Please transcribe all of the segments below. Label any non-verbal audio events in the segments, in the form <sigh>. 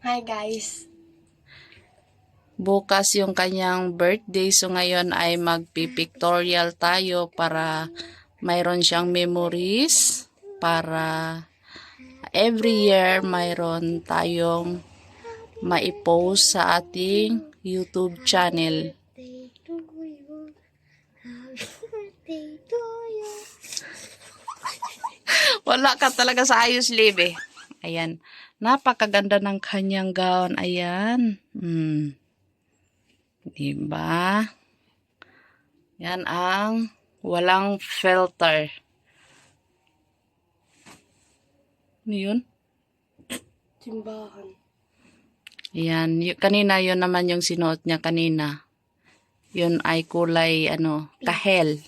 Hi guys. Bukas yung kanyang birthday. So ngayon ay magpipictorial tayo para mayroon siyang memories. Para every year mayroon tayong maipost sa ating YouTube channel. <laughs> Wala ka talaga sa ayos, Libe. Ayan. Napakaganda ng kanyang gown. Ayan. Hmm. Diba? Yan ang walang filter. Ano yun? Simbahan. Yan. Kanina, yun naman yung sinuot niya kanina. Yun ay kulay, ano, kahel.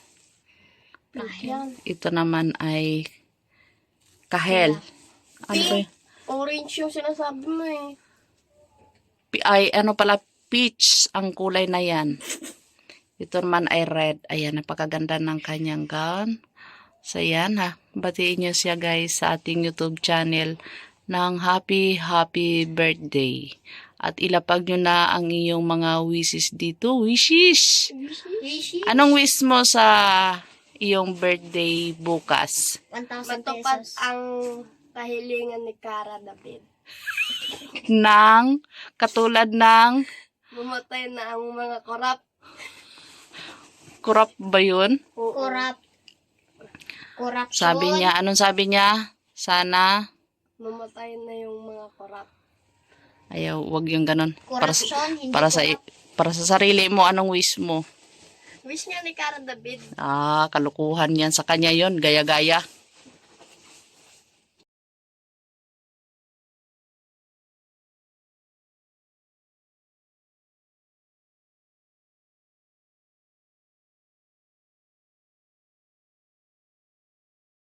Yan. Ito naman ay kahel. Ano ba yun? Orange yung sinasabi mo eh. Pi- ay ano pala peach ang kulay na yan. Ito naman ay red. Ayan, napakaganda ng kanyang gown. So yan ha, batiin niyo siya guys sa ating YouTube channel ng happy happy birthday. At ilapag nyo na ang iyong mga wishes dito. Wishes! Wishy. Anong wish mo sa iyong birthday bukas? 1,000 Matupad pesos. ang kahilingan ni Cara David. Nang katulad ng Mamatay na ang mga korap. crop ba yun? Corrupt. Corruption. Sabi niya, anong sabi niya? Sana Mamatay na yung mga korap. Ayaw, wag yung ganun. Para sa, Corruption, hindi para sa, corrupt. para sa sarili mo, anong wish mo? Wish nga ni Cara David. Ah, kalukuhan yan sa kanya yon gaya-gaya.